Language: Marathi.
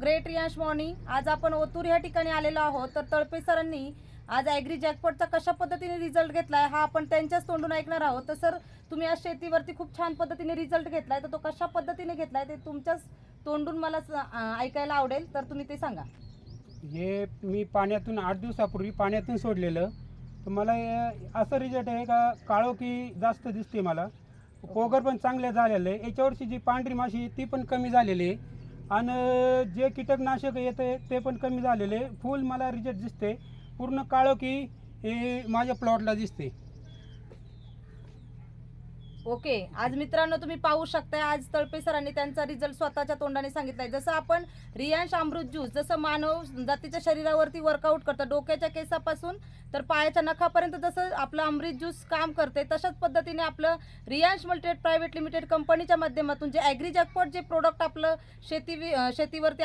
ग्रेट रियांश मॉर्निंग आज आपण ओतूर या ठिकाणी आलेलो आहोत. तर तळपे सरांनी आज ॲग्री जॅकपॉटचा कशा पद्धतीने रिझल्ट घेतलाय हा आपण त्यांच्याच तोंडून ऐकणार आहोत. तर सर तुम्ही आज शेतीवरती खूप छान पद्धतीने रिझल्ट घेतलाय. तर तो कशा पद्धतीने घेतलाय ते तुमच्याच तोंडून मला स- ऐकायला आवडेल. तर तुम्ही ते सांगा. हे मी पाण्यातून आठ दिवसापूर्वी पाण्यातून सोडलेलं. तर मला हे असं रिझल्ट आहे का काळोखी जास्त दिसते मला. पोगर पण चांगले झालेलं आहे. याच्यावरची जी पांढरी माशी आहे ती पण कमी झालेली आहे. आणि जे कीटकनाशक येते ते पण कमी झालेले. फुल मला रिजेक्ट दिसते पूर्ण काळोखी हे माझ्या प्लॉटला दिसते ओके आज मित्रांनो तुम्ही पाहू शकताय आज तळपे सरांनी त्यांचा रिझल्ट स्वतःच्या तोंडाने सांगितलाय. जसं आपण रियांश अमृत ज्यूस जसं मानव जातीच्या शरीरावरती वर्कआउट करतं डोक्याच्या केसापासून तर पायाच्या नखापर्यंत जसं आपलं अमृत ज्यूस काम करते तशाच पद्धतीने आपलं रियांश मल्टीटेड प्रायव्हेट लिमिटेड कंपनीच्या माध्यमातून जे ॲग्री जॅकपॉट जे प्रोडक्ट आपलं शेती शेतीवरती